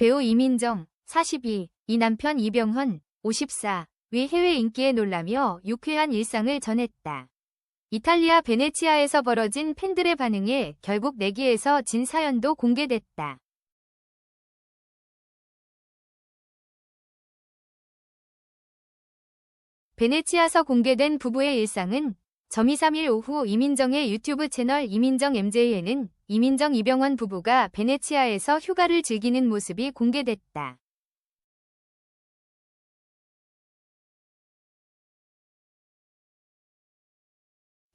배우 이민정, 42, 이 남편 이병헌, 54, 위 해외 인기에 놀라며 유쾌한 일상을 전했다. 이탈리아 베네치아에서 벌어진 팬들의 반응에 결국 내기에서 진 사연도 공개됐다. 베네치아서 공개된 부부의 일상은 점이 3일 오후 이민정의 유튜브 채널 이민정 MJ에는 이민정 이병헌 부부가 베네치아에서 휴가를 즐기는 모습이 공개됐다.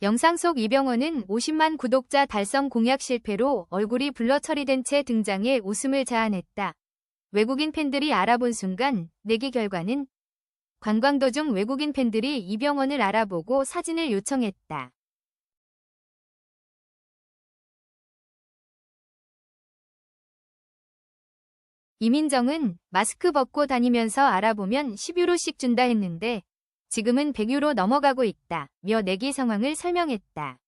영상 속 이병헌은 50만 구독자 달성 공약 실패로 얼굴이 블러 처리된 채 등장해 웃음을 자아냈다. 외국인 팬들이 알아본 순간 내기 결과는 관광 도중 외국인 팬들이 이병헌을 알아보고 사진을 요청했다. 이민정은 마스크 벗고 다니면서 알아보면 10유로씩 준다 했는데 지금은 100유로 넘어가고 있다. 며 내기 상황을 설명했다.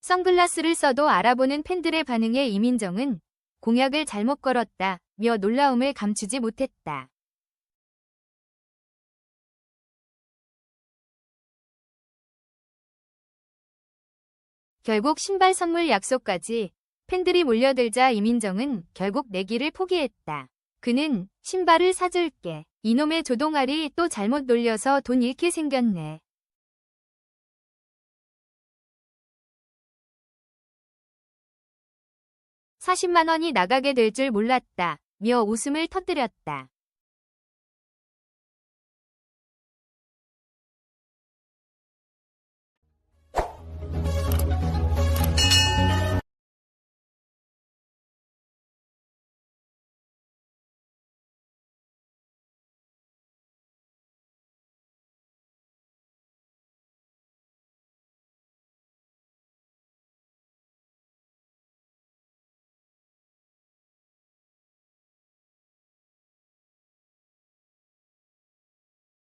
선글라스를 써도 알아보는 팬들의 반응에 이민정은 공약을 잘못 걸었다. 며 놀라움을 감추지 못했다. 결국 신발 선물 약속까지 팬들이 몰려들자 이민정은 결국 내기를 포기했다. 그는 신발을 사줄게. 이놈의 조동아리 또 잘못 놀려서 돈 잃게 생겼네. (40만 원이 나가게 될 줄 몰랐다) 며 웃음을 터뜨렸다.